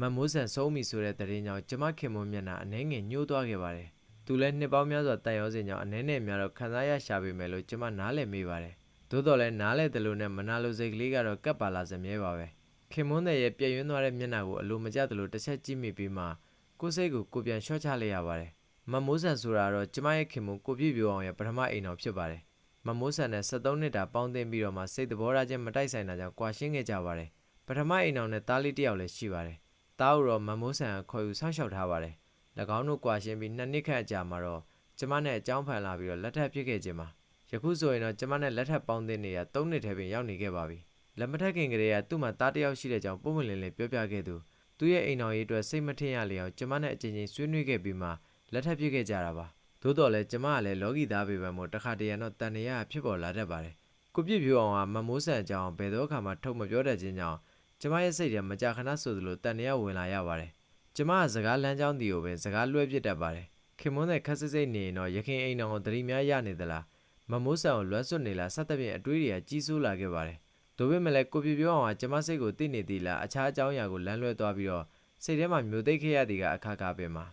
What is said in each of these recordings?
မတ်မိုးဆန်ဆုံးပြီဆိုတဲ့သတင်းကြောင့်ကျမခင်မွန်းမျက်နှာအနှဲငယ်ညှိုးသွားခဲ့ပါတယ်သူလည်းနှစ်ပေါင်းများစွာတန်ရောစင်ကြောင့်အနှဲနဲ့များတော့ခံစားရရှာပေမဲ့လို့ကျမနားလည်မိပါတယ်သို့တော်လည်းနားလည်တယ်လို့နဲ့မနာလိုစိတ်ကလေးကတော့ကပ်ပါလာစမြဲပါပဲခင်မွန်းတဲ့ရဲ့ပြည့်ရွံ့သွားတဲ့မျက်နှာကိုအလိုမကျသလိုတစ်ချက်ကြည့်မိပြီးမှကိုယ်စိတ်ကိုကိုပြန်လျှော့ချလိုက်ရပါတယ်မတ်မိုးဆန်ဆိုတာတော့ကျမရဲ့ခင်မွန်းကိုပြည့်ပြိုအောင်ရဲ့ပထမအိမ်တော်ဖြစ်ပါတယ်မမိုးဆန်နဲ့73နှစ်တာပေါင်းသိမ့်ပြီးတော့မှစိတ်သဘောထားချင်းမတိုက်ဆိုင်တာကြောင့်ကွာရှင်းခဲ့ကြပါတယ်။ပထမအိမ်အောင်နဲ့တားလေးတစ်ယောက်လည်းရှိပါတယ်။ တားကိုတော့မမိုးဆန်ကခေါ်ယူဆောက်ရှောက်ထားပါတယ်။၎င်းတို့ကွာရှင်းပြီးနှစ်နှစ်ခန့်အကြာမှာတော့ကျမနဲ့အကြောင်းဖန်လာပြီးတော့လက်ထပ်ဖြစ်ခဲ့ခြင်းပါ။ယခုဆိုရင်တော့ကျမနဲ့လက်ထပ်ပေါင်းသိမ့်နေတာ3နှစ်ထဲပင်ရောက်နေခဲ့ပါပြီ။လက်မထက်ခင်ကလေးကသူ့မှာတားတစ်ယောက်ရှိတဲ့ကြောင့်ပုံမလင်းလင်းပြောပြခဲ့သူသူ့ရဲ့အိမ်အောင်ရေးအတွက်စိတ်မထင်ရလေအောင်ကျမနဲ့အချင်းချင်းဆွေးနွေးခဲ့ပြီးမှလက်ထပ်ဖြစ်ခဲ့ကြတာပါ။သို့တော်လည်းကျမကလည်းလောကီသားပေပဲမို့တခါတရံတော့တန်နေရဖြစ်ပေါ်လာတတ်ပါတယ်။ကိုပြည့်ဖြိုးအောင်ကမမိုးဆန်အကြောင်းဘယ်တော့အခါမှထုတ်မပြောတတ်ခြင်းကြောင့် ကျမရဲ့စိတ်ထဲမကြာခဏဆိုသလိုတန်နေရဝင်လာရပါတယ်။ကျမကစကားလမ်းကြောင်းတီကိုပဲစကားလွှဲပြစ်တတ်ပါတယ်။ခင်မွန်းတဲ့ခက်စစ်စိတ်နေရင်တော့ရခင်အိမ်တော်ကိုတတိများရနေသလားမမိုးဆန်ကိုလွှမ်းဆွတ်နေလားစသဖြင့်အတွေးတွေကကြီးစိုးလာခဲ့ပါတယ်။ဒါပေမဲ့လည်းကိုပြည့်ဖြိုးအောင်ကကျမစိတ်ကိုသိနေသေးလားအခြားအကြောင်းအရာကိုလမ်းလွှဲသွားပြီးတော့စိတ်ထဲမှာမျိုးသိပ်ခဲ့ရသည်ကအခါခါပဲမှာ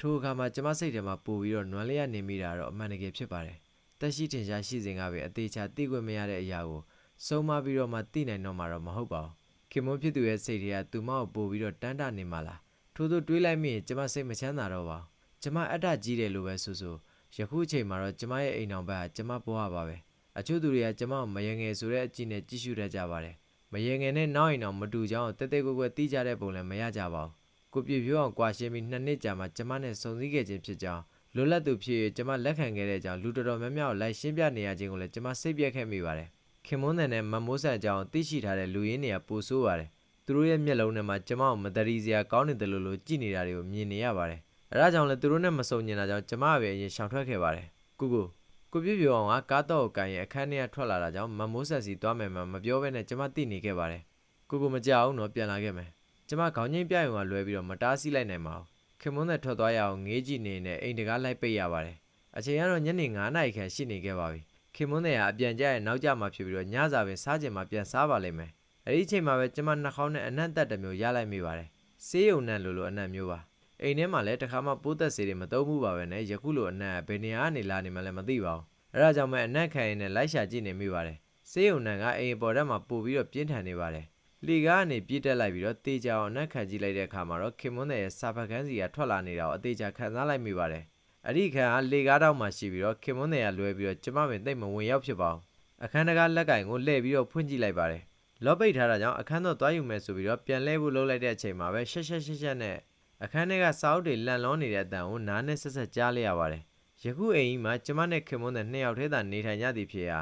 ထိုအခါမှာကျမစိတ်ထဲမှာပို့ပြီးတော့နွမ်းလျက်နေမိတာတော့အမှန်တကယ်ဖြစ်ပါတယ်။တက်ရှိတင်ရှားရှိစဉ်ကပဲအသေးချာသိခွင့်မရတဲ့အရာကိုစုံမပြီးတော့မှသိနိုင်တော့မှာတော့မဟုတ်ပါဘူး။ ခင်မွန်းဖြစ်သူရဲ့စိတ်တွေကသူမကိုပို့ပြီးတော့တန်းတနေမှလား။ထို့သူတွေးလိုက်မိရင်ကျမစိတ်မချမ်းသာတော့ပါဘူး။ကျမအတ္တကြီးတယ်လို့ပဲဆိုဆိုယခုအချိန်မှာတော့ကျမရဲ့အိမ်အောင်ဘက်ကကျမဘဝပါပဲ။အချို့သူတွေကကျမကိုမယငယ်ဆိုတဲ့အကြည့်နဲ့ကြည့်ရှုတတ်ကြပါတယ်။မယငယ်နဲ့နောက်အိမ်အောင်မတူကြောင်းတက်တက်ကွယ်ကွယ်သိကြတဲ့ပုံလည်းမရကြပါဘူး။ကိုပြည့်ပြိုးအောင်ကွာရှင်းပြီးနှစ်နှစ်ကြာမှကျမနဲ့စုံစည်းခဲ့ခြင်းဖြစ်ကြောင်းလွတ်လပ်သူဖြစ်၍ကျမလက်ခံခဲ့တဲ့ကြောင်းလူတော်တော်များများကိုလိုက်ရှင်းပြနေရခြင်းကိုလည်းကျမစိတ်ပြက်ခဲ့မိပါတယ်။ ခင်မွန်းတဲ့နဲ့မမိုးဆန်ကြောင်းသိရှိထားတဲ့လူရင်းတွေကပိုဆိုးပါတယ်။သူတို့ရဲ့မျက်လုံးထဲမှာကျမကိုမတရီစရာကောင်းနေတယ်လို့လို့ကြည့်နေတာတွေကိုမြင်နေရပါတယ်။အဲဒါကြောင့်လည်းသူတို့နဲ့မစုံညင်တာကြောင့်ကျမပဲအရင်ရှောင်ထွက်ခဲ့ပါတယ်။ကိုကိုကိုပြည့်ပြိုးအောင်ကကားတော့ကိုကန်ရဲ့အခန်းထဲကထွက်လာတာကြောင့်မမိုးဆန်စီသွားမယ်မှမပြောဘဲနဲ့ကျမသိနေခဲ့ပါတယ်။ကိုကိုမကြောက်အောင်တော့ပြန်လာခဲ့မယ်။ကျမခေါင်းချင်းပြရုံကလွဲပြီးတော့မတားဆီးလိုက်နိုင်ပါဘူးခင်မွန်းတဲ့ထွက်သွားရအောင်ငေးကြည့်နေနဲ့အိမ်တကားလိုက်ပိတ်ရပါတယ်အချိန်ကတော့ညနေ9နာရီခန့်ရှိနေခဲ့ပါပြီ ခင်မွန်းတဲ့အပြန်ကြရဲ့နောက်ကျမှဖြစ်ပြီးတော့ညစာပင်စားချိန်မှပြန်စားပါလိမ့်မယ်အဲ့ဒီအချိန်မှာပဲကျမနှာခေါင်းနဲ့အနံ့တက်တစ်မျိုးရလိုက်မိပါတယ်ဆေးရုံနံလိုလိုအနံ့မျိုးပါအိမ်ထဲမှာလည်းတစ်ခါမှပိုးသက်ဆေးတွေမသုံးဘူးပါပဲနဲ့ယခုလိုအနံ့ကဘယ်နေရာကနေလာနေမှလည်းမသိပါဘူးအဲ့ဒါကြောင့်ပဲအနံ့ခံရင်လည်းလိုက်ရှာကြည့်နေမိပါတယ်ဆေးရုံနံကအိမ်ပေါ်ထဲမှာပို့ပြီးတော့ပြင်းထန်နေပါတယ်လီကားကနေပြည့်တက်လိုက်ပြီးတော့တေချာအောင်နှက်ခံကြည့်လိုက်တဲ့အခါမှာတော့ခင်မွန်းတဲ့ရဲ့စာဖတ်ခန်းစီကထွက်လာနေတာကိုအသေးချာခံစားလိုက်မိပါတယ်။ အဲ့ဒီခန်းကလေကားတောက်မှရှိပြီးတော့ခင်မွန်းတဲ့ကလွဲပြီးတော့ကျမပင်တိတ်မဝင်ရောက်ဖြစ်ပါဘူး။အခန်းတကားလက်ကင်ကိုလှည့်ပြီးတော့ဖွင့်ကြည့်လိုက်ပါတယ်။လော့ပိတ်ထားတာကြောင့်အခန်းတော့သွားယူမယ်ဆိုပြီးတော့ပြန်လဲဖို့လုပ်လိုက်တဲ့အချိန်မှာပဲရှက်ရှက်ရှက်ရှက်နဲ့အခန်းထဲကစာအုပ်တွေလန့်လွန်းနေတဲ့အတန်ကိုနားနဲ့ဆက်ဆက်ကြားလိုက်ရပါတယ်။ယခုအိမ်ကြီးမှာကျမနဲ့ခင်မွန်းတဲ့နှစ်ယောက်တည်းသာနေထိုင်ကြသည်ဖြစ်ရာ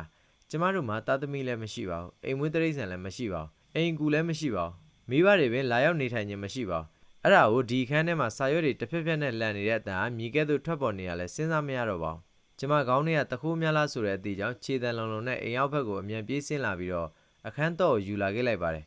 ကျမတို့မှာတာသမီလည်းမရှိပါဘူး။အိမ်မွေးတရိษံလည်းမရှိပါဘူး။အိမ်ကူလည်းမရှိပါဘူးမိဘတွေပင်လာရောက်နေထိုင်ခြင်းမရှိပါဘူး အဲ့ဒါကိုဒီခန်းထဲမှာစာရွက်တွေတစ်ဖက်ဖက်နဲ့လန်နေတဲ့အတန်ဟာမြေကဲ့သို့ထွက်ပေါ်နေရလဲစဉ်းစားမရတော့ပါဘူးကျမကောင်းတွေကတခိုးများလားဆိုတဲ့အသည့်ကြောင့်ခြေတံလုံးလုံးနဲ့အိမ်ရောက်ဘက်ကိုအမြန်ပြေးဆင်းလာပြီးတော့အခန်းတော့ကိုယူလာခဲ့လိုက်ပါတယ်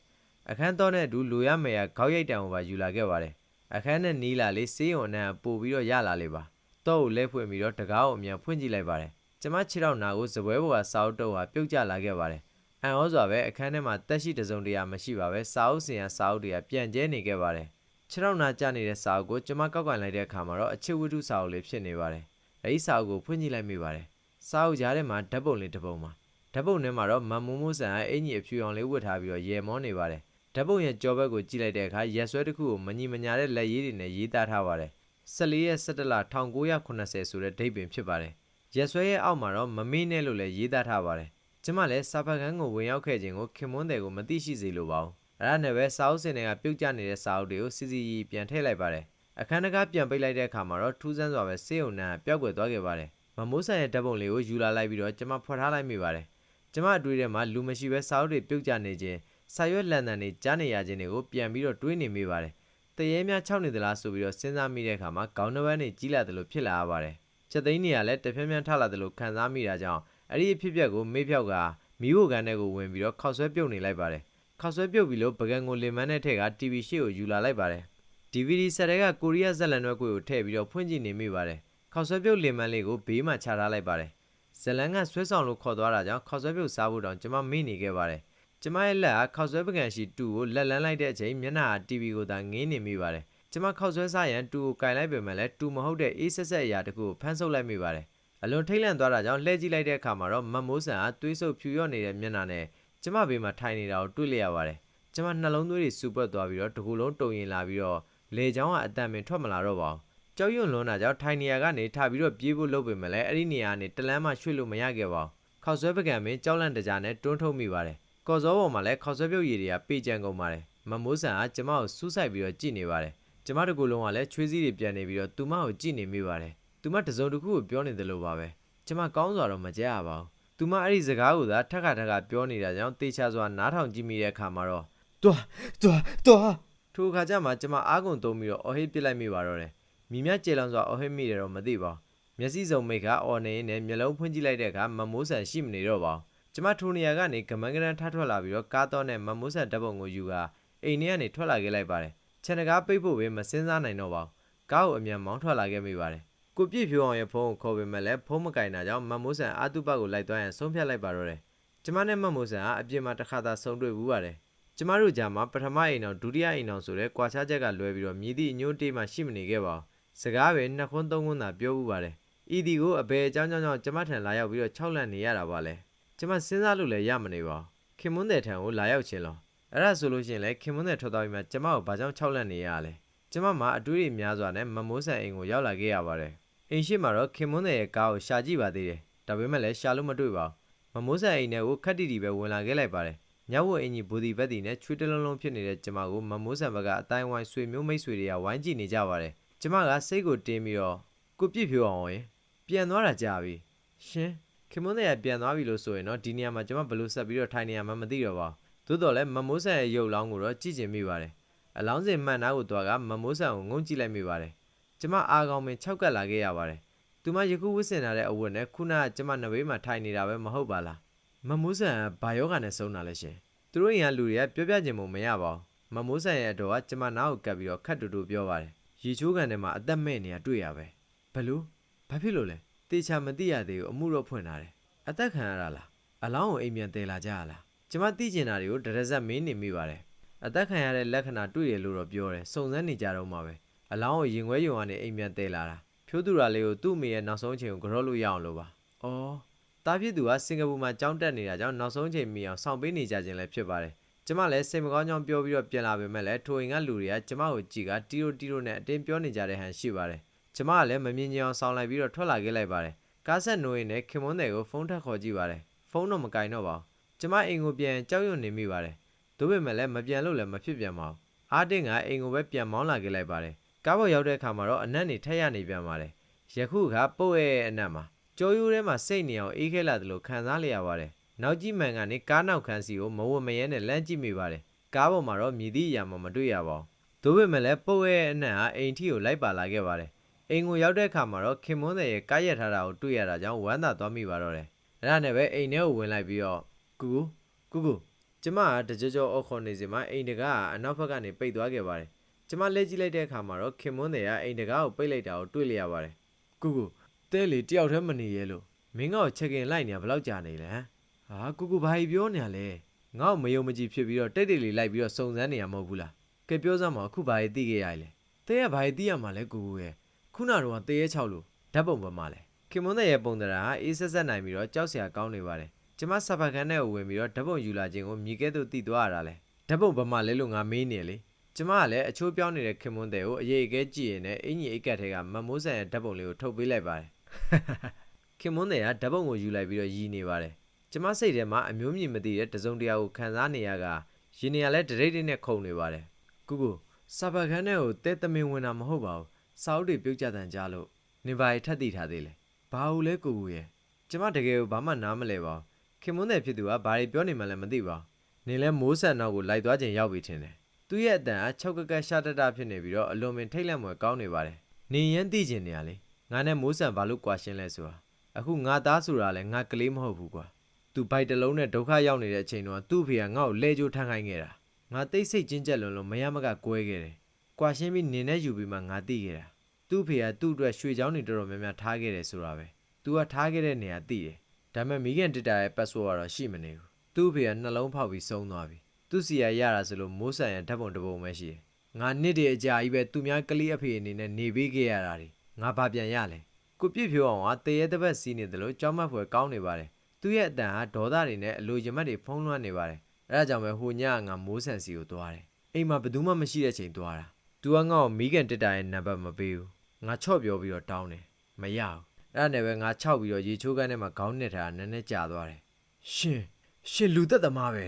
အခန်းတော့နဲ့အတူလိုရမယ်ရခေါက်ရိုက်တံကိုပါယူလာခဲ့ပါတယ်အခန်းနဲ့နီးလာလေးစေးရုံနဲ့ပို့ပြီးတော့ရလာလေပါတော့ကိုလဲဖွင့်ပြီးတော့တကားကိုအမြန်ဖွင့်ကြည့်လိုက်ပါတယ်ကျမခြေထောက်နာကိုစပွဲပေါ်ကစာအုပ်တော့ဟာပြုတ်ကျလာခဲ့ပါတယ်အန်ဩစွာပဲအခန်းထဲမှာတက်ရှိတစုံတရာမရှိပါပဲစာအုပ်စင်ရစာအုပ်တွေကပြန်ကျဲနေခဲ့ပါတယ် ခြေထောက်နာကျနေတဲ့စာအုပ်ကိုကျွန်မကောက်ကန်လိုက်တဲ့အခါမှာတော့အချစ်ဝတ္ထုစာအုပ်လေးဖြစ်နေပါတယ်အဲဒီစာအုပ်ကိုဖွင့်ကြည့်လိုက်မိပါတယ်စာအုပ်ကြားထဲမှာဓာတ်ပုံလေးတစ်ပုံပါဓာတ်ပုံထဲမှာတော့မမ်မိုးမိုးဆန်ကအင်ကြီးအဖြူအောင်လေးဝတ်ထားပြီးတော့ရေမောနေပါတယ်ဓာတ်ပုံရဲ့ကြောဘက်ကိုကြည့်လိုက်တဲ့အခါရက်ဆွဲတစ်ခုကိုမညီမညာတဲ့လက်ရည်တွေနဲ့ရေးသားထားပါတယ်14ရက်17လ1980ဆိုတဲ့ဒိတ်ပင်ဖြစ်ပါတယ်ရက်ဆွဲရဲ့အောက်မှာတော့မမေးနဲ့လို့လည်းရေးသားထားပါတယ်ကျမလည်းစာဖတ်ခန်းကိုဝင်ရောက်ခဲ့ခြင်းကိုခင်မွန်းတယ်ကိုမသိရှိစေလိုပါဘူး။ အဲ့ဒါနဲ့ပဲစာအုပ်စင်တွေကပြုတ်ကျနေတဲ့စာအုပ်တွေကိုစီစီရီပြန်ထည့်လိုက်ပါတယ်။အခန်းတကားပြန်ပိတ်လိုက်တဲ့အခါမှာတော့ထူးဆန်းစွာပဲစေးုံနန်းကပျောက်ကွယ်သွားခဲ့ပါတယ်။မမိုးဆန်ရဲ့ဓာတ်ပုံလေးကိုယူလာလိုက်ပြီးတော့ကျမဖွက်ထားလိုက်မိပါတယ်။ကျမအတွေ့ထဲမှာလူမရှိပဲစာအုပ်တွေပြုတ်ကျနေခြင်းစာရွက်လန်တန်တွေကြားနေရခြင်းတွေကိုပြန်ပြီးတော့တွေးနေမိပါတယ်။တရေများ၆နေသလားဆိုပြီးတော့စဉ်းစားမိတဲ့အခါမှာခေါင်းတစ်ပန်းတွေကြီးလာတယ်လို့ဖြစ်လာရပါတယ်။ချက်သိန်းနေရလဲတဖြည်းဖြည်းထလာတယ်လို့ခံစားမိတာကြောင့်အဲ့ဒီအဖြစ်အပျက်ကိုမေ့ဖြောက်ကမီးဖို့ကန်ထဲကိုဝင်ပြီးတော့ခောက်ဆွဲပြုတ်နေလိုက်ပါတယ်။ ခောက်ဆွဲပြုတ်ပြီးလို့ပကံကိုလင်မန်းတဲ့ထက်က TV ရှေ့ကိုယူလာလိုက်ပါတယ်။ DVD ဆက်တွေကကိုရီးယားဇက်လန်ရွက်ကွေကိုထည့်ပြီးတော့ဖွင့်ကြည့်နေမိပါတယ်။ခောက်ဆွဲပြုတ်လင်မန်းလေးကိုဘေးမှာချထားလိုက်ပါတယ်။ဇလန်ကဆွဲဆောင်လို့ခေါ်သွားတာကြောင့်ခောက်ဆွဲပြုတ်စားဖို့တောင်ကျွန်မမေ့နေခဲ့ပါတယ်။ကျမရဲ့လက်ကခောက်ဆွဲပကံရှိတူကိုလက်လန်းလိုက်တဲ့အချိန်မျက်နှာဟာ TV ကိုသာငေးနေမိပါတယ်ကျမခောက်ဆွဲစားရန်တူကိုကင်လိုက်ပေမဲ့လည်းတူမဟုတ်တဲ့အေးဆက်ဆက်အရာတစ်ခုကိုဖမ်းဆုပ်လိုက်မိပါတယ်အလွန်ထိတ်လန့်သွားတာကြောင့်လှည့်ကြည့်လိုက်တဲ့အခါမှာတော့မတ်မိုးဆန်ဟာသွေးဆုပ်ဖြူရော့နေတဲ့မျက်နှာနဲ့ ကျမဘေးမှာထိုင်နေတာကိုတွေ့လျက်ရပါတယ်ကျမနှလုံးသွေးတွေစူပွက်သွားပြီးတော့တစ်ခုလုံးတုန်ရင်လာပြီးတော့လေချောင်းကအတန်ပင်ထွက်မလာတော့ပါဘူးကြောက်ရွံ့လွန်းတာကြောင့်ထိုင်နေရာကနေထပြီးတော့ပြေးဖို့လုပ်ပေမဲ့လည်းအဲ့ဒီနေရာကနေတလန်းမှရွှေ့လို့မရခဲ့ပါဘူး။ခောက်ဆွဲပကံပင်ကြောက်လန့်တကြားနဲ့တွန်းထုတ်မိပါတယ်။ကော်စောပေါ်မှာလည်းခောက်ဆွဲပြုတ်ရည်တွေကပေကြံကုန်ပါတယ်။မမိုးဆန်ကကျမကိုစူးစိုက်ပြီးတော့ကြည့်နေပါတယ်။ကျမတို့ကလုံးကလည်းချွေးစည်းတွေပြန်နေပြီးတော့သူမကိုကြည့်နေမိပါတယ်။သူမတစုံတစ်ခုကိုပြောနေတယ်လို့ပါပဲ။ကျမကောင်းစွာတော့မကြရပါဘူး။ သူမအဲ့ဒီစကားကိုသာထက်ခါထက်ခါပြောနေတာကြောင့်တေချာစွာနားထောင်ကြည့်မိတဲ့အခါမှာတော့တွားတွားတွားထိုအခါကျမှကျမအားကုန်သုံးပြီးတော့အော်ဟစ်ပစ်လိုက်မိပါတော့တယ်။မိမြကျေလောင်စွာအော်ဟစ်မိတယ်တော့မသိပါဘူး။မျက်စိစုံမိတ်ကအော်နေရင်းနဲ့မျက်လုံးဖွင့်ကြည့်လိုက်တဲ့အခါမမိုးဆန်ရှိမနေတော့ပါဘူး။ကျမထိုနေရာကနေကမန်းကရန်ထထွက်လာပြီးတော့ကားတော့နဲ့မမိုးဆန်ဓာတ်ပုံကိုယူကာအိမ်ထဲကနေထွက်လာခဲ့လိုက်ပါတယ်။ခြံတကားပိတ်ဖို့ပဲမစင်းစားနိုင်တော့ပါဘူး။ကားကိုအမြန်မောင်းထွက်လာခဲ့မိပါတယ်။ ကိုပြည့်ဖြိုးအောင်ရဲ့ဖုန်းကိုခေါ်ပေမဲ့လည်းဖုန်းမကင်တာကြောင့်မမိုးဆန်အာတုပကိုလိုက်သွားရန်ဆုံးဖြတ်လိုက်ပါတော့တယ်။ကျမနဲ့မမိုးဆန်ကအပြင်မှာတစ်ခါသာဆုံတွေ့ဘူးပါတယ်။ကျမတို့ကြားမှာပထမအိမ်အောင်ဒုတိယအိမ်အောင်ဆိုတဲ့ကွာခြားချက်ကလွဲပြီးတော့မြည်သည့်အညို့တေးမှရှိမနေခဲ့ပါဘူး။စကားပဲနှစ်ခွန်းသုံးခွန်းသာပြောဥပါတယ်။ဤဒီကိုအဘယ်အကြောင်းကြောင့်ကြောင့်ကျမထံလာရောက်ပြီးတော့ခြောက်လန့်နေရတာပါလဲ။ကျမစဉ်းစားလို့လည်းရမနေပါဘူး။ခင်မွန်းတဲ့ထံကိုလာရောက်ခြင်းလော။အဲ့ဒါဆိုလို့ရှိရင်လည်းခင်မွန်းတဲ့ထွက်သွားပြီးမှကျမကိုဘာကြောင့်ခြောက်လန့်နေရလဲ။ ကျမမှာအတွေးတွေများစွာနဲ့မမိုးဆန်အိမ်ကိုရောက်လာခဲ့ရပါတယ်။အိမ်ရှိမှာတော့ခင်မွန်းတဲ့ရဲ့ကားကိုရှာကြည့်ပါသေးတယ်။ဒါပေမဲ့လည်းရှာလို့မတွေ့ပါဘူး။မမိုးဆန်အိမ်ထဲကိုခက်တီတီပဲဝင်လာခဲ့လိုက်ပါတယ်။ညဝတ်အင်ကြီးဘူဒီဘက်တီနဲ့ချွေးတလုံးလုံးဖြစ်နေတဲ့ကျမကိုမမိုးဆန်ဘက်ကအတိုင်းဝိုင်းဆွေမျိုးမိတ်ဆွေတွေကဝိုင်းကြည့်နေကြပါတယ်။ကျမကစိတ်ကိုတင်းပြီးတော့ကိုပြစ်ဖြိုးအောင်ရင်ပြန်သွားတာကြာပြီ။ရှင်ခင်မွန်းတဲ့ကပြန်သွားပြီလို့ဆိုရင်တော့ဒီနေရာမှာကျမဘယ်လို့ဆက်ပြီးတော့ထိုင်နေရမှမသိတော့ပါဘူး။သို့တော်လည်းမမိုးဆန်ရဲ့ရုပ်လောင်းကိုတော့ကြည့်ကျင်မိပါတယ်။ အလောင်းစင်မှန်သားကိုသွားကမမိုးဆန်ကိုငုံကြည့်လိုက်မိပါတယ်။ကျမအာကောင်ပင်၆ကက်လာခဲ့ရပါတယ်။သူမယခုဝစ်စင်လာတဲ့အဝတ်နဲ့ခုနကကျမနဘေးမှာထိုင်နေတာပဲမဟုတ်ပါလား။မမိုးဆန်ကဘာယောဂနဲ့ဆုံးတာလဲရှင်။သူတို့အိမ်ကလူတွေကပြောပြချင်မှုမရပါဘူးမမိုးဆန်ရဲ့အတော်ကကျမနားကိုကပ်ပြီးတော့ခတ်တူတူပြောပါတယ်ရေချိုးကန်ထဲမှာအသက်မဲ့နေတာတွေ့ရပဲဘလို့ဘာဖြစ်လို့လဲတေချာမသိရသေးဘူးအမှုတော့ဖွင့်ထားတယ်အသက်ခံရတာလားအလောင်းကိုအိမ်ပြန်တည်လာကြရလားကျမသိကျင်တာတွေကိုဒရဇက်မင်းနေမိပါတယ် အသက်ခံရတဲ့လက္ခဏာတွေ့ရလို့တော့ပြောတယ်စုံစမ်းနေကြတော့မှာပဲအလောင်းကိုရင်ခွဲယုံကနေအိမ်ပြန်တည်လာတာဖြိုးသူရာလေးကိုသူ့အမေရဲ့နောက်ဆုံးအချိန်ကိုကြော့လို့ရအောင်လို့ပါအော်တားဖြစ်သူကစင်ကာပူမှာကြောင်းတက်နေတာကြောင့်နောက်ဆုံးအချိန်မီအောင်ဆောင်ပေးနေကြခြင်းလည်းဖြစ်ပါတယ်။ကျမလည်းစိတ်မကောင်းကြောင်းပြောပြီးတော့ပြန်လာပေမဲ့လည်းထိုအိမ်ကလူတွေကကျမကိုကြည်ကတီရိုတီရိုနဲ့အတင်းပြောနေကြတဲ့ဟန်ရှိပါတယ်။ကျမကလည်းမမြင်ကြအောင်ဆောင်လိုက်ပြီးတော့ထွက်လာခဲ့လိုက်ပါတယ်။ကားဆက်နိုးရင်လည်းခင်မွန်းတဲ့ကိုဖုန်းထက်ခေါ်ကြည့်ပါတယ်။ဖုန်းတော့မကင်တော့ပါဘူး။ကျမအိမ်ကိုပြန်ကြောက်ရွံ့နေမိပါတယ်။ ဒါပေမဲ့လည်းမပြန်လို့လည်းမဖြစ်ပြန်ပါဘူး။အားတင်းကအိမ်ကိုပဲပြန်မောင်းလာခဲ့လိုက်ပါတယ်။ကားပေါ်ရောက်တဲ့အခါမှာတော့အနက်နေထက်ရနေပြန်ပါတယ်။ယခုကပုတ်ရဲ့အနက်မှာကြောရိုးထဲမှာစိတ်နေအောင်အေးခဲလာတယ်လို့ခံစားလိုက်ရပါတယ်။နောက်ကြီးမှန်ကနေကားနောက်ခန်းစီကိုမဝမရဲနဲ့လမ်းကြည့်မိပါတယ်။ကားပေါ်မှာတော့မြည်သည့်အရာမှမတွေ့ရပါဘူး။ဒါပေမဲ့လည်းပုတ်ရဲ့အနက်ဟာအိမ်ထီကိုလိုက်ပါလာခဲ့ပါတယ်။အိမ်ကိုရောက်တဲ့အခါမှာတော့ခင်မွန်းတဲ့ရဲ့ကားရက်ထားတာကိုတွေ့ရတာကြောင့်ဝမ်းသာသွားမိပါတော့တယ်။အဲ့ဒါနဲ့ပဲအိမ်ထဲကိုဝင်လိုက်ပြီးတော့ကူကူကူ ကူကျမကတကြကြောအော်ခေါ်နေစီမှာအိမ်တကားကအနောက်ဘက်ကနေပိတ်သွားခဲ့ပါတယ်။ကျမလက်ကြည့်လိုက်တဲ့အခါမှာတော့ခင်မွန်းတဲ့ကအိမ်တကားကိုပိတ်လိုက်တာကိုတွေ့လျက်ရပါတယ်။ကူကူတဲလေတယောက်တည်းမနေရဲလို့မင်းငါ့ကိုချက်ကင်လိုက်နေရဘယ်လောက်ကြာနေလဲဟမ်ဟာကူကူဘာကြီးပြောနေရလဲငါ့ကိုမယုံမကြည်ဖြစ်ပြီးတော့တိတ်တိတ်လေးလိုက်ပြီးတော့စုံစမ်းနေရမဟုတ်ဘူးလားကဲပြောစမ်းမအခုဘာကြီးသိခဲ့ရလဲတဲကဘာကြီးသိရမှာလဲကူကူရဲ့ခုနကတော့တဲရဲချောက်လို့ဓာတ်ပုံပဲမလဲခင်မွန်းတဲ့ရဲ့ပုံသဏ္ဍာန်ဟာအေးဆက်ဆက်နိုင်ပြီးတော့ကြောက်စရာကောင်းနေပါတယ် ကျမစပါခန်းထဲကိုဝင်ပြီးတော့ဓာတ်ပုံယူလာခြင်းကိုမြည်ကဲ့သို့တည်သွားရတာလဲဓာတ်ပုံဘာမှလဲလို့ငါမေးနေလေကျမကလည်းအချိုးပြောင်းနေတဲ့ခင်မွန်းတဲ့ကိုအရေးအကဲကြည့်ရင်လည်းအင်ကြီးအိတ်ကတ်ထဲကမမိုးဆန်ရဲ့ဓာတ်ပုံလေးကိုထုတ်ပေးလိုက်ပါတယ်ခင်မွန်းတဲ့ကဓာတ်ပုံကိုယူလိုက်ပြီးတော့ရီးနေပါတယ်ကျမစိတ်ထဲမှာအမျိုးမြင်မသိတဲ့တစုံတရာကိုခံစားနေရကရင်နေရလဲဒရိတ်တွေနဲ့ခုန်နေပါတယ်ကူကူစပါခန်းထဲကိုတဲသမင်ဝင်တာမဟုတ်ပါဘူးစာအုပ်တွေပြုတ်ကြတန်ကြလို့နေပါရထက်တည်ထားသေးလေဘာလို့လဲကူကူရဲ့ကျမတကယ်ကိုဘာမှနားမလဲပါဘူး ခင်မွန်းတဲ့ဖြစ်သူကဘာတွေပြောနေမှလည်းမသိပါဘူးနေလဲမိုးဆန်နောက်ကိုလိုက်သွားခြင်းရောက်ပြီထင်တယ်သူ့ရဲ့အတန်က၆ကကက်ရှာတတဖြစ်နေပြီးတော့အလွန်ပင်ထိတ်လန့်မွယ်ကောင်းနေပါတယ်နေရင်သိကျင်နေရလေငါနဲ့မိုးဆန်ဘာလို့ကွာရှင်းလဲဆိုတာအခုငါသားဆိုတာလဲငါကလေးမဟုတ်ဘူးကွာသူဘိုက်တစ်လုံးနဲ့ဒုက္ခရောက်နေတဲ့အချိန်တော့သူ့ဖေကငါ့ကိုလဲကြိုးထမ်းခိုင်းခဲ့တာငါတိတ်ဆိတ်ချင်းကြက်လွန်လို့မရမကကွဲခဲ့တယ်ကွာရှင်းပြီးနင်းနဲ့ယူပြီးမှငါသိခဲ့တာသူ့ဖေကသူ့အတွက်ရွှေချောင်းတွေတော်တော်များများထားခဲ့တယ်ဆိုတာပဲသူကထားခဲ့တဲ့နေရာသိတယ် ဒါပေမဲ့မိခင်တစ်တာရဲ့ password ကတော့ရှိမနေဘူးသူ့အဖေကနှလုံးဖောက်ပြီးဆုံးသွားပြီသူ့စီရရတာဆိုလို့မိုးဆန်ရဲ့ဓာတ်ပုံတစ်ပုံပဲရှိတယ်ငါနှစ်တည်းအကြာကြီးပဲသူများကလေးအဖေအနေနဲ့နေပေးခဲ့ရတာတွေငါဘာပြန်ရလဲကိုပြစ်ဖြိုးအောင်ကတရေတစ်ပတ်စီးနေတယ်လို့ကြောက်မက်ဖွယ်ကောင်းနေပါတယ်သူ့ရဲ့အတန်ဟာဒေါသတွေနဲ့အလိုချင်မှတ်တွေဖုံးလွှမ်းနေပါတယ်အဲဒါကြောင့်ပဲဟိုညကငါမိုးဆန်စီကိုသွားတယ်အိမ်မှာဘယ်သူမှမရှိတဲ့ချိန်သွားတာသူကငါ့ကိုမီးကန်တက်တာရဲ့နံပါတ်မပေးဘူးငါချော့ပြောပြီးတော့တောင်းတယ်မရဘူး အဲ့ဒါနဲ့ပဲငါခြောက်ပြီးတော့ရေချိုးကန်းထဲမှာခေါင်းနဲ့ထားတာနည်းနည်းကြာသွားတယ်ရှင်ရှင်လူသက်သမားပဲ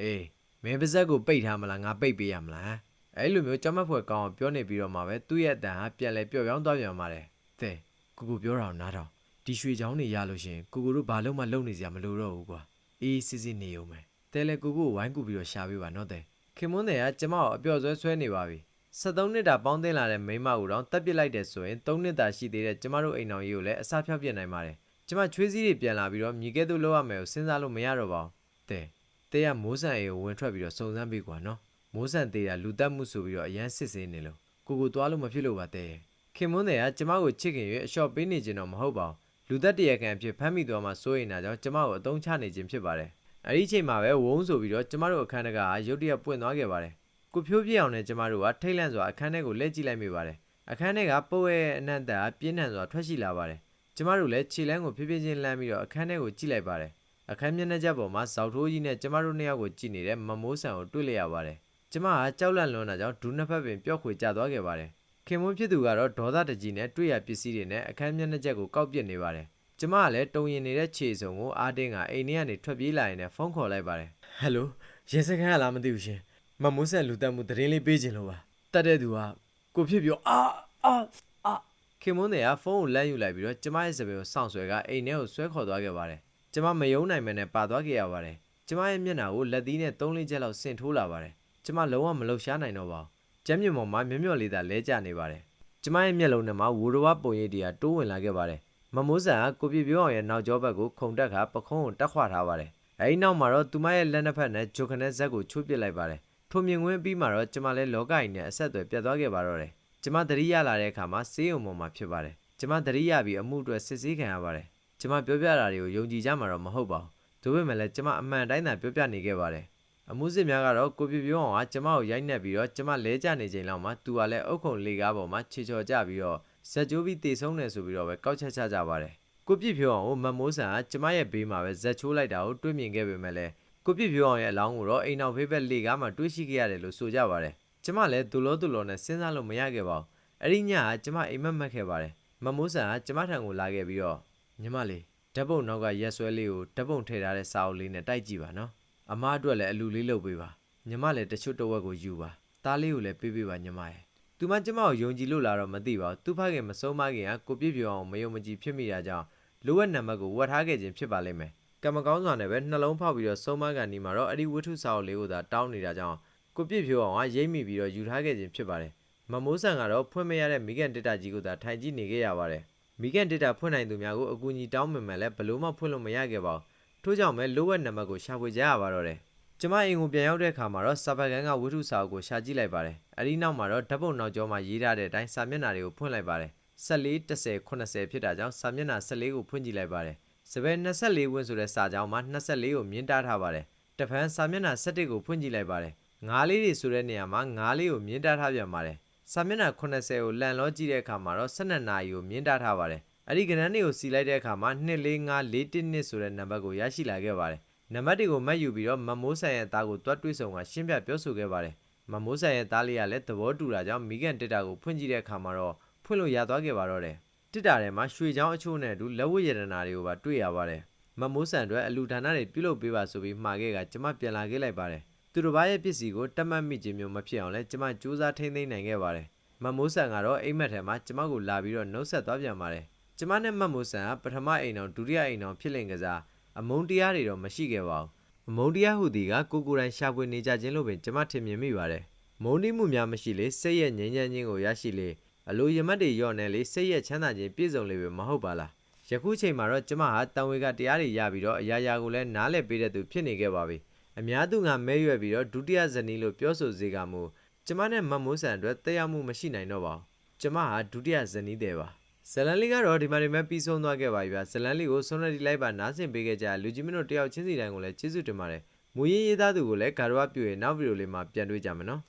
အေးမင်းပါဇက်ကိုပိတ်ထားမလားငါပိတ်ပေးရမလားအဲ့လိုမျိုးကြမ်းမဖွယ်ကောင်းအောင်ပြောနေပြီးတော့မှပဲသူ့ရဲ့အတန်ဟာပြန်လဲပျော့ပြောင်းသွားပြန်ပါတယ်။တဲ့ကိုကိုပြောတာကိုနားထောင်ဒီရွှေချောင်းတွေရလို့ရှရင်ကိုကိုတို့ဘာလို့မှလုံနေစရာမလိုတော့ဘူးကွာ။အေးစစ်စစ်နေုံပဲ။တဲလဲကိုကိုကိုဝိုင်းကူပြီးတော့ရှာပေးပါနော်တဲ့။ခင်မွန်းတဲ့ကကျမကိုအပျော်ဆွဲဆွဲနေပါပြီ။ 73နှစ်တာပေါင်းတင်လာတဲ့မိန်းမကိုတော့တက်ပစ်လိုက်တယ်ဆိုရင်3နှစ်တာရှိသေးတဲ့ကျမတို့အိမ်တော်ကြီးကိုလည်းအစားဖြောက်ပြစ်နိုင်ပါတယ်။ကျမချွေးစည်းတွေပြန်လာပြီးတော့မြေကဲသို့လောက်ရမယ်ကိုစဉ်းစားလို့မရတော့ပါဘူး။တဲ့တဲကမိုးဆန်အေကိုဝင်ထွက်ပြီးတော့စုံစမ်းပေးကွာနော်။မိုးဆန်သေးတာလူတက်မှုဆိုပြီးတော့အရန်စစ်ဆေးနေလို့ကိုကိုသွားလို့မဖြစ်လို့ပါတဲ့ခင်မွန်းတဲ့ကကျမကိုချစ်ခင်၍အလျှော့ပေးနေခြင်းတော့မဟုတ်ပါဘူးလူသက်တရကံအဖြစ်ဖမ်းမိသွားမှစိုးရင်တာကြောင့်ကျမကိုအတုံးချနေခြင်းဖြစ်ပါတယ်အဲဒီအချိန်မှာပဲဝုန်းဆိုပြီးတော့ကျမတို့အခန်းထဲကရုတ်တရက်ပွင့်သွားခဲ့ပါတယ် ကိုဖြိုးပြစ်အောင်နဲ့ကျမတို့ကထိတ်လန့်စွာအခန်းထဲကိုလှည့်ကြည့်လိုက်မိပါတယ်အခန်းထဲကပုတ်ရဲ့အနံ့တပြင်းထန်စွာထွက်ရှိလာပါတယ်ကျမတို့လည်းခြေလမ်းကိုဖြည်းဖြည်းချင်းလှမ်းပြီးတော့အခန်းထဲကိုကြည့်လိုက်ပါတယ်အခန်းမျက်နှာချက်ပေါ်မှာဇောက်ထိုးကြီးနဲ့ကျမတို့နှစ်ယောက်ကိုကြည့်နေတဲ့မမိုးဆန်ကိုတွေ့လိုက်ရပါတယ်ကျမကကြောက်လန့်လွန်းတာကြောင့်ဒူးနှစ်ဖက်ပင်ပျော့ခွေကျသွားခဲ့ပါတယ်။ခင်မွန်းဖြစ်သူကတော့ဒေါသတကြီးနဲ့တွေ့ရပစ္စည်းတွေနဲ့အခန်းမျက်နှာချက်ကိုကောက်ပစ်နေပါတယ်။ကျမကလည်းတုံရင်နေတဲ့ခြေစုံကိုအားတင်းကအိမ်ထဲကနေထွက်ပြေးလာရင်လည်းဖုန်းခေါ်လိုက်ပါတယ်။ဟယ်လိုရေစခန်းကလားမသိဘူးရှင်။ မမိုးဆက်လူတက်မှုသတင်းလေးပေးခြင်းလို့ပါ။တက်တဲ့သူကကိုဖြစ်ပြောအာအာအာခင်မွန်းတွေကဖုန်းကိုလမ်းယူလိုက်ပြီးတော့ကျမရဲ့စပယ်ကိုစောင့်ဆွဲကအိမ်ထဲကိုဆွဲခေါ်သွားခဲ့ပါတယ်။ကျမမယုံနိုင်မနဲ့ပါသွားခဲ့ရပါတယ်။ကျမရဲ့မျက်နှာကိုလက်သီးနဲ့၃လေးချက်လောက်ဆင်ထိုးလာပါတယ်။ကျမလုံးဝမလှုပ်ရှားနိုင်တော့ပါဘူး။ကျမ်းမြေပေါ်မှာမြွတ်မြွတ်လေးသာလဲကျနေပါတယ်။ကျမရဲ့မျက်လုံးထဲမှာဝူရဝပုံရိပ်တွေကတိုးဝင်လာခဲ့ပါတယ်။မမိုးဆန်ကကိုပြပြပြောင်းရဲ့နောက်ကျောဘက်ကိုခုံတက်ခါပခုံးကိုတက်ခွာထားပါတယ်။အဲဒီနောက်မှာတော့သူမရဲ့လက်နှစ်ဖက်နဲ့ဂျိုခနဲ့ဇက်ကိုချိုးပစ်လိုက်ပါတယ်။ ထိုမြင်ကွင်းပြီးမှတော့ကျမလည်းလောကကြီးနဲ့အဆက်အသွယ်ပြတ်သွားခဲ့ပါတော့တယ်။ကျမသတိရလာတဲ့အခါမှာစေးုံပေါ်မှာဖြစ်ပါတယ်။ကျမသတိရပြီးအမှုအတွက်စစ်ဆေးခံရပါတယ်။ကျမပြောပြတာတွေကိုယုံကြည်ကြမှာတော့မဟုတ်ပါဘူး။ဒါပေမဲ့လည်းကျမအမှန်တိုင်းသာပြောပြနေခဲ့ပါတယ်။အမှုစစ်များကတော့ကိုပြပြအောင်ကကျမကိုရိုက်နှက်ပြီးတော့ကျမလဲကျနေချိန်လောက်မှာသူကလည်းအုတ်ခုံလေကားပေါ်မှာခြေချော်ကြပြီးတော့ဇက်ကျိုးပြီးတေဆုံးတယ်ဆိုပြီးတော့ပဲကောက်ချက်ချကြပါတယ်ကိုပြပြအောင်ကိုမမိုးဆန်ကကျမရဲ့ဘေးမှာပဲဇက်ချိုးလိုက်တာကိုတွေးမြင်ခဲ့ပေမဲ့လည်း ကိုပြပြအောင်ရဲ့အလောင်းကိုတော့အိမ်နောက်ဖေးဘက်လေကားမှာတွေးရှိခဲ့ရတယ်လို့ဆိုကြပါတယ်ကျမလည်းဒူလို့ဒူလို့နဲ့စဉ်းစားလို့မရခဲ့ပါဘူးအဲ့ဒီညကကျမအိမ်မက်မက်ခဲ့ပါတယ်မမိုးဆန်ကကျမထံကိုလာခဲ့ပြီးတော့ညီမလေးဓာတ်ပုံနောက်ကရက်ဆွဲလေးကိုဓာတ်ပုံထည့်ထားတဲ့စာအုပ်လေးနဲ့တိုက်ကြည့်ပါနော်အမားအတွက်လည်းအလူလေးလုပ်ပေးပါညီမလည်းတချို့တစ်ဝက်ကိုယူပါသားလေးကိုလည်းပေးပေးပါညီမရဲ့သူမကျမကိုယုံကြည်လို့လာတော့မသိပါဘူးသူဖခင်မဆုံးမခင်ကကိုပြည့်ပြည့်အောင်မယုံမကြည်ဖြစ်မိတာကြောင့်လိုအပ်နံပါတ်ကိုဝတ်ထားခဲ့ခြင်းဖြစ်ပါလိမ့်မယ် ကံမကောင်းစွာနဲ့ပဲနှလုံးဖောက်ပြီးတော့ဆုံးမကန်ဒီမှာတော့အဲ့ဒီဝတ္ထုစာအုပ်လေးကိုသာတောင်းနေတာကြောင့်ကိုပြည့်ပြည့်အောင်ကရိပ်မိပြီးတော့ယူထားခဲ့ခြင်းဖြစ်ပါတယ်မမိုးဆန်ကတော့ဖွင့်မရတဲ့မိကန်တစ်တာကြီးကိုသာထိုင်ကြည့်နေခဲ့ရပါတယ်မိကန်တစ်တာဖွင့်နိုင်သူများကိုအကူအညီတောင်းပင်မဲ့လည်းဘလို့မှဖွင့်လို့မရခဲ့ပါဘူးထို့ကြောင့်ပဲလိုဝက်နံပါတ်ကိုရှာဖွေကြရပါတော့တယ်။ကျမအိမ်ကိုပြန်ရောက်တဲ့အခါမှာတော့စာပတ်ကန်ကဝတ္ထုစာအုပ်ကိုရှာကြည့်လိုက်ပါတယ်။အဲဒီနောက်မှာတော့ဓာတ်ပုံနောက်ကျောမှာရေးထားတဲ့အတိုင်းစာမျက်နှာတွေကိုဖွင့်လိုက်ပါတယ်။14 10 80ဖြစ်တာကြောင့်စာမျက်နှာ14ကိုဖွင့်ကြည့်လိုက်ပါတယ်။ စပယ်24ဝန်းဆိုတဲ့စာကြောင်းမှာ24ကိုမြင်တားထားပါတယ်။တဖန်စာမျက်နှာ17ကိုဖွင့်ကြည့်လိုက်ပါတယ်။ငါးလေးတွေဆိုတဲ့နေရာမှာငါးလေးကိုမြင်တားထားပြန်ပါတယ်။စာမျက်နှာ80ကိုလန်လောကြည့်တဲ့အခါမှာတော့12နာရီကိုမြင်တားထားပါတယ်။အဲ့ဒီကဏ္ဍတွေကိုစီလိုက်တဲ့အခါမှာ245412ဆိုတဲ့နံပါတ်ကိုရရှိလာခဲ့ပါတယ်။နံပါတ်တွေကိုမှတ်ယူပြီးတော့မမိုးဆန်ရဲ့သားကိုတွတ်တွေးဆုံကရှင်းပြပြောဆိုခဲ့ပါတယ်။မမိုးဆန်ရဲ့သားလေးကလည်းသဘောတူတာကြောင့်မိကန်တစ်တာကိုဖွင့်ကြည့်တဲ့အခါမှာတော့ဖွင့်လို့ရသွားခဲ့ပါတော့တယ်။ တစ်တာထဲမှာရွှေချောင်းအချို့နဲ့အတူလက်ဝတ်ရတနာတွေကိုပါတွေ့ရပါတယ်။မမိုးဆန်အတွက်အလူဒါနတွေပြုလုပ်ပေးပါဆိုပြီးမှာခဲ့ကကျမပြန်လာခဲ့လိုက်ပါတယ်။သူတို့ဘာရဲ့ပစ္စည်းကိုတတ်မှတ်မိခြင်းမျိုးမဖြစ်အောင်လဲကျမစူးစမ်းထိန်းသိမ်းနိုင်ခဲ့ပါတယ်။မမိုးဆန်ကတော့အိမ်မက်ထဲမှာကျမကိုလာပြီးတော့နှုတ်ဆက်သွားပြန်ပါတယ်။ကျမနဲ့မတ်မိုးဆန်ကပထမအိမ်အောင်ဒုတိယအိမ်အောင်ဖြစ်လင်ကစားအမုန်းတရားတွေတော့မရှိခဲ့ပါဘူးအမုန်းတရားဟူသည်ကကိုကိုယ်တိုင်ရှာဖွေနေကြခြင်းလို့ပင်ကျမထင်မြင်မိပါတယ်မုန်းတိမှုများမရှိလေစိတ်ရဲ့ငြိမ်းချမ်းခြင်းကိုရရှိလေ အလိုရမတ်တွေညော့နေလေစိတ်ရဲ့ချမ်းသာခြင်းပြည့်စုံလေပဲမဟုတ်ပါလားယခုချိန်မှာတော့ကျမဟာတန်ဝေကတရားတွေရပြီးတော့အရာရာကိုလည်းနားလည်ပေးတဲ့သူဖြစ်နေခဲ့ပါပြီအများသူငါမဲရွယ်ပြီးတော့ဒုတိယဇနီးလို့ပြောဆိုစေကမူကျမနဲ့မတ်မိုးဆန်အတွက်တရားမှုမရှိနိုင်တော့ပါဘူးကျမဟာဒုတိယဇနီးတယ်ပါဇလန်လေးကတော့ဒီမှာဒီမဲ့ပြီးဆုံးသွားခဲ့ပါပြီဗျာဇလန်လေးကိုဆွန်ရဒီလိုက်ပါနားဆင်ပေးခဲ့ကြတဲ့လူကြီးမင်းတို့တယောက်ချင်းစီတိုင်းကိုလည်းကျေးဇူးတင်ပါတယ်မူရင်းရေးသားသူကိုလည်းဂါရဝပြုရဲ့နောက်ဗီဒီယိုလေးမှာပြန်တွေ့ကြမယ်နော်